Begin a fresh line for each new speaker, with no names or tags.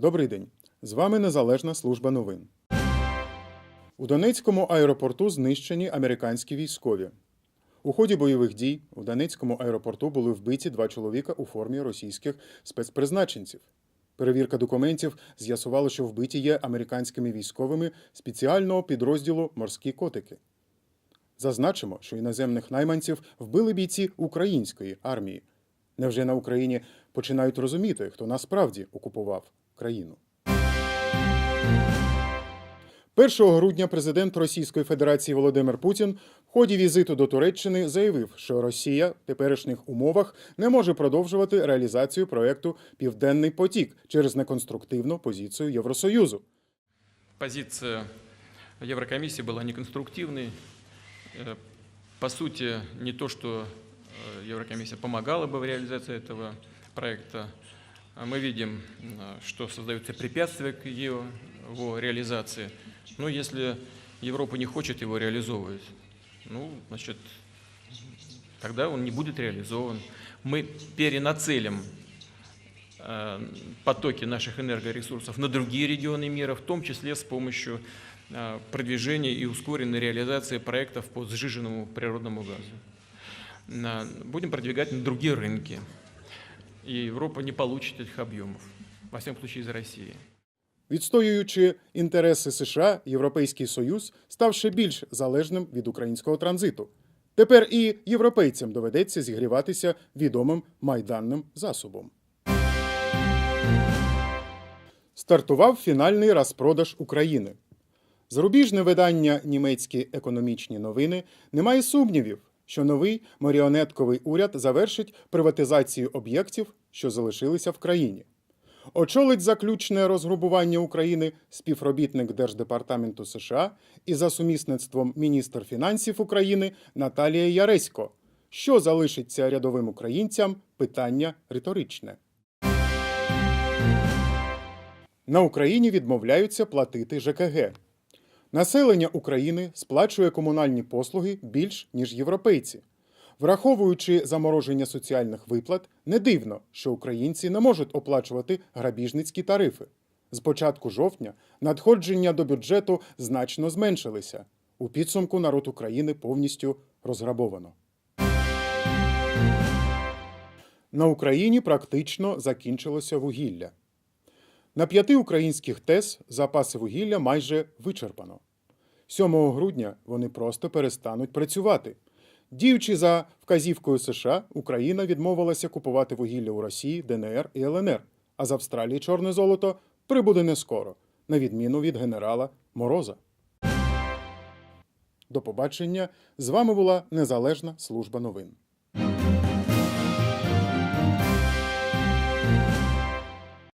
Добрий день. З вами Незалежна служба новин. У Донецькому аеропорту знищені американські військові. У ході бойових дій у Донецькому аеропорту були вбиті два чоловіка у формі російських спецпризначенців. Перевірка документів з'ясувала, що вбиті є американськими військовими спеціального підрозділу Морські котики. Зазначимо, що іноземних найманців вбили бійці української армії. Невже на Україні починають розуміти, хто насправді окупував країну? 1 грудня президент Російської Федерації Володимир Путін в ході візиту до Туреччини заявив, що Росія в теперішніх умовах не може продовжувати реалізацію проекту Південний потік через неконструктивну позицію Євросоюзу.
Позиция Еврокомиссии была неконструктивной. Э, По сути, не то, что э, Еврокомиссия помогала бы в реализации этого проекта. А Мы видим, э, что создаются препятствия к его, реализации. Но если Европа не хочет его реализовывать, ну, значит, тогда он не будет реализован. Мы перенацелим э, потоки наших энергоресурсов на другие регионы мира, в том числе с помощью продвижения и ускоренной реализации проектов по сжиженному природному газу. Будем продвигать на другие рынки. И Европа не получит этих объемов, во всяком случае из России.
Відстоюючи інтереси США, Європейський Союз став ще більш залежним від українського транзиту. Тепер і європейцям доведеться зігріватися відомим майданним засобом. Стартував фінальний розпродаж України. Зарубіжне видання німецькі економічні новини не має сумнівів, що новий маріонетковий уряд завершить приватизацію об'єктів, що залишилися в країні. Очолить заключне розграбування України співробітник Держдепартаменту США і за сумісництвом міністр фінансів України Наталія Яресько. Що залишиться рядовим українцям? Питання риторичне. На Україні відмовляються платити ЖКГ. Населення України сплачує комунальні послуги більш ніж європейці. Враховуючи замороження соціальних виплат, не дивно, що українці не можуть оплачувати грабіжницькі тарифи. З початку жовтня надходження до бюджету значно зменшилися. У підсумку народ України повністю розграбовано. На Україні практично закінчилося вугілля. На п'яти українських ТЕС запаси вугілля майже вичерпано. 7 грудня вони просто перестануть працювати. Діючи за вказівкою США, Україна відмовилася купувати вугілля у Росії, ДНР і ЛНР, а з Австралії чорне золото прибуде не скоро, на відміну від генерала Мороза. До побачення. З вами була Незалежна служба новин.